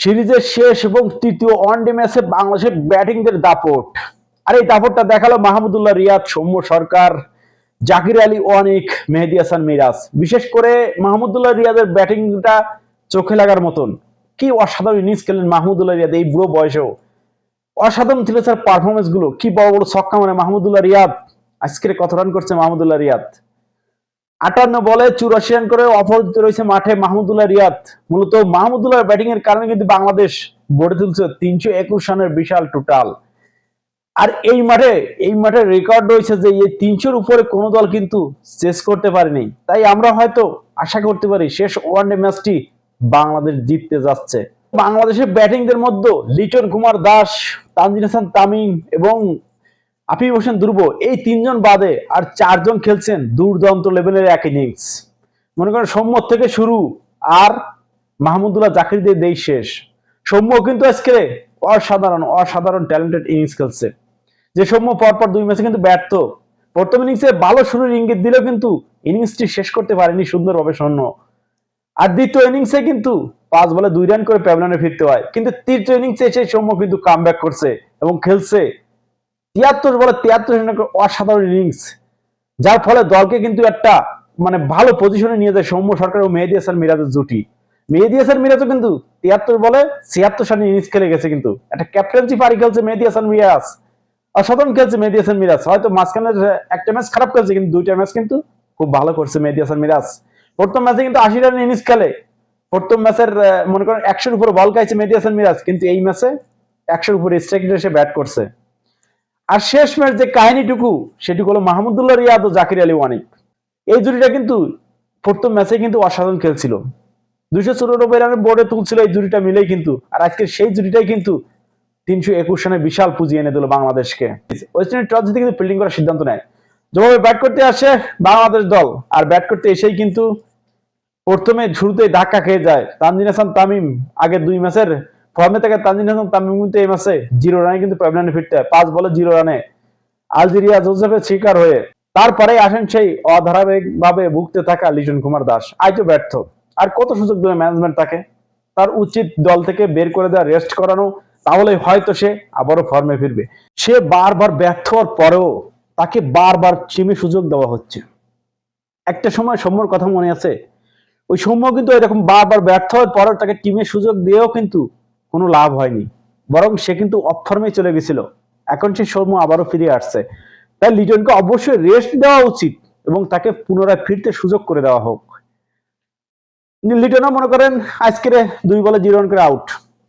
সিরিজের শেষ এবং তৃতীয় ওয়ানডে ম্যাচে বাংলাদেশের ব্যাটিংদের দাপট। আর এই দাপটটা দেখাল মাহমুদুল্লাহ রিয়াদ, সৌম্য সরকার, জাকির আলী অনিক মেহেদি হাসান, মিরাজ। বিশেষ করে মাহমুদুল্লাহ রিয়াদের ব্যাটিংটা চোখে লাগার মতন। কি অসাধারণ ইনিংস খেলেন মাহমুদুল্লাহ রিয়াদ এই বুড়ো বয়সেও। অসাধারণ ছিল স্যার পারফরমেন্সগুলো। কি বড় বড় ছক্কা মানে মাহমুদুল্লাহ রিয়াদ। আজকের কত রান করছে মাহমুদুল্লাহ রিয়াদ। আটান্ন বলে চুরাশি রান করে অপরাজিত রয়েছে মাঠে মাহমুদুল্লাহ রিয়াদ। মূলত মাহমুদুল্লাহ ব্যাটিং এর কারণে কিন্তু বাংলাদেশ গড়ে তুলছে তিনশো একুশ রানের বিশাল টোটাল আর এই মাঠে এই মাঠে রেকর্ড রয়েছে যে এই তিনশোর উপরে কোনো দল কিন্তু শেষ করতে পারেনি। তাই আমরা হয়তো আশা করতে পারি শেষ ওয়ানডে ম্যাচটি বাংলাদেশ জিততে যাচ্ছে। বাংলাদেশের ব্যাটিংদের মধ্যে লিটন কুমার দাস, তানজিন হাসান তামিম এবং আফিফ হোসেন দুর্ব, এই তিনজন বাদে আর চারজন খেলছেন দুর্দান্ত লেভেলের এক ইনিংস মনে করেন সৌম্য থেকে শুরু আর মাহমুদুল্লাহ জাকির দিয়ে দেই শেষ। সৌম্য কিন্তু আজকে অসাধারণ অসাধারণ ট্যালেন্টেড ইনিংস খেলছে। যে সৌম্য পরপর দুই ম্যাচে কিন্তু ব্যর্থ। প্রথম ইনিংসে ভালো শুরুর ইঙ্গিত দিলেও কিন্তু ইনিংসটি শেষ করতে পারেনি সুন্দরভাবে সৈন্য আর দ্বিতীয় ইনিংসে কিন্তু পাঁচ বলে দুই রান করে প্যাবলানে ফিরতে হয়। কিন্তু তৃতীয় ইনিংসে এসে সৌম্য কিন্তু কাম করছে এবং খেলছে। তিয়াত্তর বলে তিয়াত্তর অসাধারণ ইনিংস যার ফলে দলকে কিন্তু একটা মানে ভালো পজিশনে নিয়ে যায় সৌম্য সরকার ও মেহেদি হাসান মিরাজের জুটি। মেহেদি হাসান মিরাজও কিন্তু তিয়াত্তর বলে ছিয়াত্তর রানের ইনিংস খেলে গেছে কিন্তু। একটা ক্যাপ্টেন্সি পারি খেলছে মেহেদি হাসান মিরাজ। অসাধারণ খেলছে মেহেদি হাসান মিরাজ। হয়তো মাঝখানে একটা ম্যাচ খারাপ খেলছে কিন্তু দুইটা ম্যাচ কিন্তু খুব ভালো করছে মেহেদি হাসান মিরাজ। প্রথম ম্যাচে কিন্তু আশি রানের ইনিংস খেলে। প্রথম ম্যাচের মনে করেন একশোর উপরে বল খাইছে মেহেদি হাসান মিরাজ। কিন্তু এই ম্যাচে একশোর উপরে স্ট্রাইক এসে ব্যাট করছে। আর শেষ ম্যাচ যে কাহিনীটুকু সেটি হলো মাহমুদুল্লাহ রিয়াদ ও জাকির আলী ওয়ানিক। এই জুটিটা কিন্তু প্রথম ম্যাচে কিন্তু অসাধারণ খেলছিল। দুইশো চুরানব্বই রানের বোর্ডে তুলছিল এই জুটিটা মিলেই কিন্তু, আর আজকে সেই জুটিটাই কিন্তু তিনশো একুশ রানে বিশাল পুঁজি এনে দিল বাংলাদেশকে। ওয়েস্ট ইন্ডিজ টস জিতে কিন্তু ফিল্ডিং করার সিদ্ধান্ত নেয়। যেভাবে ব্যাট করতে আসে বাংলাদেশ দল, আর ব্যাট করতে এসেই কিন্তু প্রথমে শুরুতে ধাক্কা খেয়ে যায় তানজিন হাসান তামিম আগে দুই ম্যাচের ফর্মে থেকে তানজিন হাসান তামিম কিন্তু এই ম্যাচে জিরো রানে কিন্তু প্যাবলানে ফিরতে পাঁচ বলে জিরো রানে আলজেরিয়া জোসেফের শিকার হয়ে তারপরে আসেন সেই অধারাবাহিক ভাবে ভুগতে থাকা লিটন কুমার দাস। আজও ব্যর্থ। আর কত সুযোগ দেবে ম্যানেজমেন্ট তাকে? তার উচিত দল থেকে বের করে দেওয়া রেস্ট করানো, তাহলে হয়তো সে আবারও ফর্মে ফিরবে। সে বারবার ব্যর্থ হওয়ার পরেও তাকে বারবার চিমে সুযোগ দেওয়া হচ্ছে। একটা সময় সৌম্যর কথা মনে আছে। ওই সৌম্য কিন্তু এরকম বারবার ব্যর্থ হওয়ার পরেও তাকে টিমে সুযোগ দিয়েও কিন্তু কোনো লাভ হয়নি। বরং সে কিন্তু অফ ফর্মে চলে গেছিল। এখন সে সৌম্য আবারও ফিরে আসছে। তাই লিটনকে অবশ্যই রেস্ট দেওয়া উচিত এবং তাকে পুনরায় ফিরতে সুযোগ করে দেওয়া হোক। লিটনও মনে করেন, আজকের দুই বলে জিরো রান করে আউট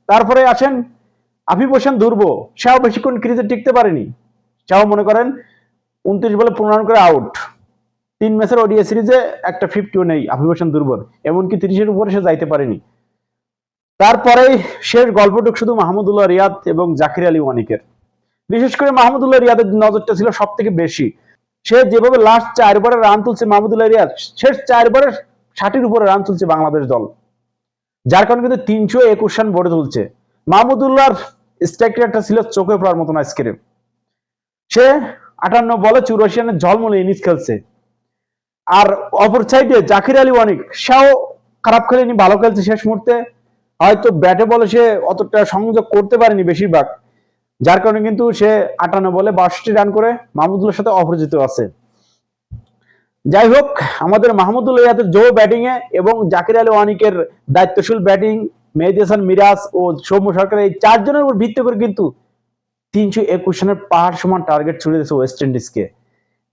তারপরে আসেন, আফিফ হোসেন দুর্ব, সেও বেশিক্ষণ ক্রিজে টিকতে পারেনি। সেও মনে করেন, উনত্রিশ বলে পনেরো রান করে আউট তিন ম্যাচের ওডিএ সিরিজে একটা ফিফটিও নেই আফিফ হোসেন দুর্বল এমনকি তিরিশের উপরে সে যাইতে পারেনি। তারপরেই শেষ গল্পটুক শুধু মাহমুদুল্লাহ রিয়াদ এবং জাকির আলী ওয়ানিকের বিশেষ করে মাহমুদুল্লাহ রিয়াদের নজরটা ছিল সব থেকে বেশি। সে যেভাবে লাস্ট চারবারে রান তুলছে মাহমুদুল্লাহ রিয়াদ, শেষ চারবারে ষাটের উপরে রান তুলছে বাংলাদেশ দল। যার কারণে কিন্তু তিনশো একুশ রান বড়ে তুলছে। মাহমুদুল্লাহর স্ট্রাইক ছিল চোখে পড়ার মতন আজকের। সে আটান্ন বলে চুরাশি রানের ঝলমলে ইনিংস খেলছে। আর অপর সাইডে জাকির আলী ওয়ানিক সেও খারাপ খেলেনি, ভালো খেলছে শেষ মুহূর্তে। হয়তো ব্যাটে বলে সে অতটা সংযোগ করতে পারেনি বেশিরভাগ। যার কারণে কিন্তু সে আটান্ন বলে বাষট্টি রান করে মাহমুদুল্লাহর সাথে অপরিচিত আছে। যাই হোক, আমাদের মাহমুদুল্লাহ ইয়াদের জো ব্যাটিং এ এবং জাকির আলী ওয়ানিকের দায়িত্বশীল ব্যাটিং, মেহেদি হাসান, মিরাজ ও সৌম্য সরকার এই চারজনের উপর ভিত্তি করে কিন্তু তিনশো একুশ রানের পাহাড় সমান টার্গেট ছুড়ে দিয়েছে ওয়েস্ট ইন্ডিজকে।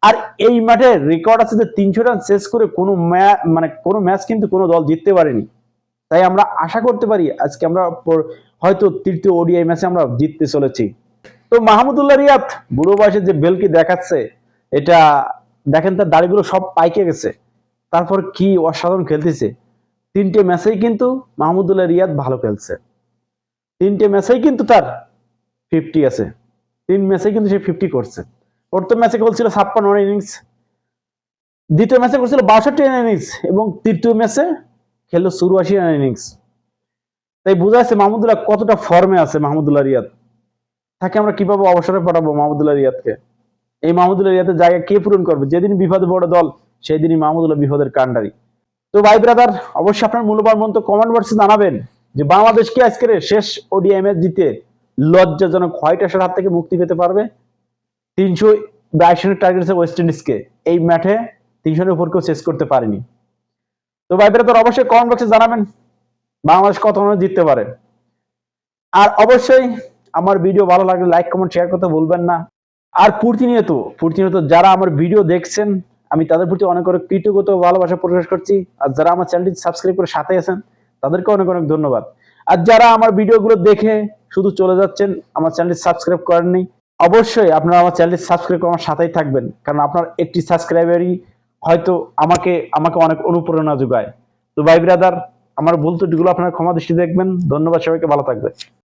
আর এই মাঠে রেকর্ড আছে যে তিনশো রান শেষ করে কোনো ম্যাচ মানে কোনো ম্যাচ কিন্তু কোনো দল জিততে পারেনি। তাই আমরা আশা করতে পারি আজকে আমরা হয়তো তৃতীয় ওডিআই ম্যাচে আমরা জিততে চলেছি। তো মাহমুদুল্লাহ রিয়াদ, বুড়ো বয়সে যে বেলকি দেখাচ্ছে, এটা দেখেন তার দাড়িগুলো সব পাইকে গেছে। তারপর কি অসাধারণ খেলতেছে। তিনটে ম্যাচেই কিন্তু মাহমুদুল্লাহ রিয়াদ ভালো খেলছে। তিনটে ম্যাচেই কিন্তু তার ফিফটি আছে। তিন ম্যাচে কিন্তু সে ফিফটি করছে। প্রথম ম্যাচে খেলছিল ছাপ্পান্ন ইনিংস দ্বিতীয় ম্যাচে করছিল বাষট্টি ইনিংস এবং তৃতীয় ম্যাচে খেললো চুরাশি রান ইনিংস তাই বোঝা যাচ্ছে মাহমুদুল্লাহ কতটা ফর্মে আছে মাহমুদুল্লাহ রিয়াদ। তাকে আমরা কীভাবে অবসরে পাঠাবো মাহমুদুল্লাহ রিয়াদকে? এই মাহমুদুল্লাহ রিয়াদের জায়গা কে পূরণ করবে? যেদিন বিপদে বড় দল সেই দিনই মাহমুদুল্লাহ বিপদের কান্ডারি তো ভাই ব্রাদার অবশ্যই আপনার মূল্যবান মন্তব্য কমেন্ট বক্সে জানাবেন যে বাংলাদেশ কি আজকের শেষ ওডিআই ম্যাচ জিতে লজ্জাজনক হোয়াইট হাউসের হাত থেকে মুক্তি পেতে পারবে? তিনশো বাইশ রানের টার্গেট ওয়েস্ট ইন্ডিজকে এই ম্যাচে তিনশোর উপর কেউ শেষ করতে পারেনি। তো ভাইবেরা তোর অবশ্যই কমেন্ট বক্সে জানাবেন বাংলাদেশ কত জিততে পারে। আর অবশ্যই আমার ভিডিও ভালো লাগলে লাইক কমেন্ট শেয়ার করতে ভুলবেন না। আর প্রতিনিয়ত প্রতিনিয়ত যারা আমার ভিডিও দেখছেন, আমি তাদের প্রতি অনেক অনেক কৃতজ্ঞতা ভালোবাসা প্রকাশ করছি। আর যারা আমার চ্যানেলটি সাবস্ক্রাইব করে সাথে আছেন, তাদেরকে অনেক অনেক ধন্যবাদ। আর যারা আমার ভিডিওগুলো দেখে শুধু চলে যাচ্ছেন, আমার চ্যানেলটি সাবস্ক্রাইব করেননি, অবশ্যই আপনারা আমার চ্যানেলটি সাবস্ক্রাইব করে আমার সাথেই থাকবেন। কারণ আপনার একটি সাবস্ক্রাইবারই হয়তো আমাকে আমাকে অনেক অনুপ্রেরণা যোগায়। তো ভাই ব্রাদার আমার ভুল ত্রুটিগুলো আপনারা ক্ষমা দৃষ্টি দেখবেন। ধন্যবাদ সবাইকে, ভালো থাকবেন।